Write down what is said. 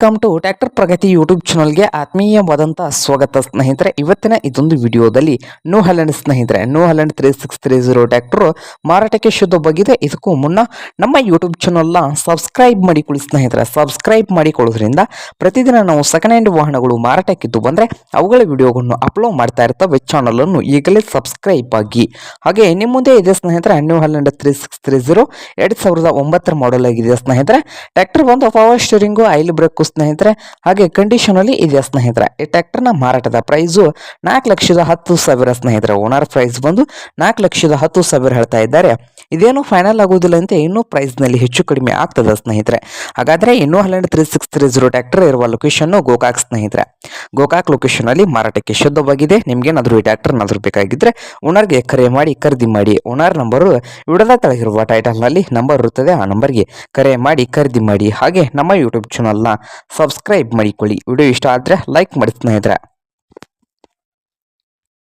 Welcome to tractor Pragati YouTube ಚಾನಲ್ಗೆ ಆತ್ಮೀಯವಾದಂಥ ಸ್ವಾಗತ ಸ್ನೇಹಿತರೆ. ಇವತ್ತಿನ ಇದೊಂದು ವಿಡಿಯೋದಲ್ಲಿ ನೋ ಹಲೆಂಡ್ ಸ್ನೇಹಿತರೆ New Holland three six three zero tractor ಮಾರಾಟಕ್ಕೆ ಶುದ್ಧವಾಗಿದೆ. ಇದಕ್ಕೂ ಮುನ್ನ ನಮ್ಮ ಯೂಟ್ಯೂಬ್ ಚಾನಲ್ನ ಸಬ್ಸ್ಕ್ರೈಬ್ ಮಾಡಿಕೊಳ್ಳಿ ಸ್ನೇಹಿತರೆ. ಸಬ್ಸ್ಕ್ರೈಬ್ ಮಾಡಿಕೊಳ್ಳೋದ್ರಿಂದ ಪ್ರತಿದಿನ ನಾವು ಸೆಕೆಂಡ್ ಹ್ಯಾಂಡ್ ವಾಹನಗಳು ಮಾರಾಟಕ್ಕಿದ್ದು ಬಂದರೆ ಅವುಗಳ ವಿಡಿಯೋಗಳನ್ನು ಅಪ್ಲೋಡ್ ಮಾಡ್ತಾ ಇರ್ತವೆ ಚಾನಲನ್ನು ಈಗಲೇ ಸಬ್ಸ್ಕ್ರೈಬ್ ಆಗಿ. ಹಾಗೆ ನಿಮ್ಮ ಮುಂದೆ ಇದೆ ಸ್ನೇಹಿತರೆ New Holland three six three zero ಎರಡು ಸಾವಿರದ ಒಂಬತ್ತರ ಮಾಡೆಲ್ ಆಗಿದೆ ಸ್ನೇಹಿತರೆ. ಟ್ರ್ಯಾಕ್ಟರ್ ಬಂದು ಪವರ್ ಸ್ಟೀರಿಂಗು ಆಯಿಲ್ ಬ್ರೇಕು ಸ್ನೇಹಿತರೆ, ಹಾಗೆ ಕಂಡೀಷನ್ ಅಲ್ಲಿ ಇದೆ ಸ್ನೇಹಿತರೆ? ಈ ಟ್ರ್ಯಾಕ್ಟರ್ನ ಮಾರಾಟದ ಪ್ರೈಸು ನಾಲ್ಕು ಲಕ್ಷದ ಹತ್ತು ಸಾವಿರ ಸ್ನೇಹಿತರೆ. ಓನರ್ ಪ್ರೈಸ್ ಬಂದು ನಾಲ್ಕು ಲಕ್ಷದ ಹತ್ತು ಸಾವಿರ ಹೇಳ್ತಾ ಇದ್ದಾರೆ. ಇದೇನು ಫೈನಲ್ ಆಗುವುದಿಲ್ಲ ಅಂತ ಇನ್ನೂ ಪ್ರೈಸ್ನಲ್ಲಿ ನಲ್ಲಿ ಹೆಚ್ಚು ಕಡಿಮೆ ಆಗ್ತದೆ ಸ್ನೇಹಿತರೆ. ಹಾಗಾದ್ರೆ ಇನ್ನೂ Holland three six three zero tractor ಇರುವ ಲೊಕೇಶನ್ ಗೋಕಾಕ್ ಸ್ನೇಹಿತರೆ. ಗೋಕಾಕ್ ಲೊಕೇಶನ್ ಅಲ್ಲಿ ಮಾರಾಟಕ್ಕೆ ಶುದ್ಧವಾಗಿದೆ. ನಿಮಗೇನಾದರೂ ಈ ಟ್ರ್ಯಾಕ್ಟರ್ ಬೇಕಾಗಿದ್ದರೆ ಓನರ್ಗೆ ಕರೆ ಮಾಡಿ, ಖರೀದಿ ಮಾಡಿ. ಓನರ್ ನಂಬರು ವಿಡದ ಕೆಳಗಿರುವ ಟೈಟಲ್ನಲ್ಲಿ ನಂಬರ್ ಇರುತ್ತದೆ ಆ ನಂಬರ್ಗೆ ಕರೆ ಮಾಡಿ, ಖರೀದಿ ಮಾಡಿ. ಹಾಗೆ ನಮ್ಮ ಯೂಟ್ಯೂಬ್ ಚಾನಲ್ನ ಸಬ್ಸ್ಕ್ರೈಬ್ ಮಾಡಿಕೊಳ್ಳಿ. ವಿಡಿಯೋ ಇಷ್ಟ ಆದರೆ ಲೈಕ್ ಮಾಡಿ ಸ್ನೇಹಿತರೆ.